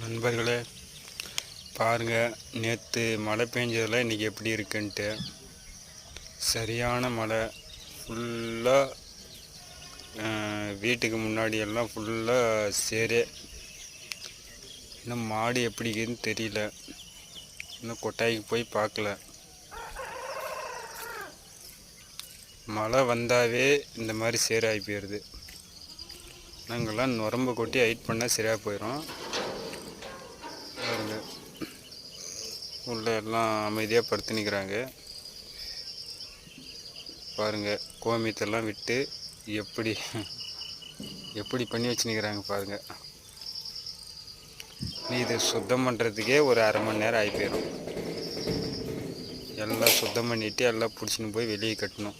நண்பர்களே பாருங்கள் நேற்று மழை பெஞ்சதெல்லாம் இன்றைக்கி எப்படி இருக்குன்ட்டு. சரியான மழை ஃபுல்லாக வீட்டுக்கு முன்னாடி எல்லாம் ஃபுல்லாக சேரே. இன்னும் மாடு எப்படி இருக்குதுன்னு தெரியல. இன்னும் கொட்டாய்க்கு போய் பார்க்கல. மழை வந்தாவே இந்த மாதிரி சேராகி போயிடுது. நாங்கள்லாம் நுரம்பு கொட்டி ஹைட் பண்ணால் சரியாக போயிடும் உள்ளே எல்லாம் அமைதியாக படுத்து நிற்கிறாங்க பாருங்க கோமியத்தெல்லாம் விட்டு எப்படி எப்படி பண்ணி வச்சு நிற்கிறாங்க நீ இது சுத்தம் பண்ணுறதுக்கே ஒரு அரை மணி நேரம் ஆகி போயிடும் எல்லாம் சுத்தம் பண்ணிவிட்டு எல்லாம் பிடிச்சின்னு போய் வெளியே கட்டணும்.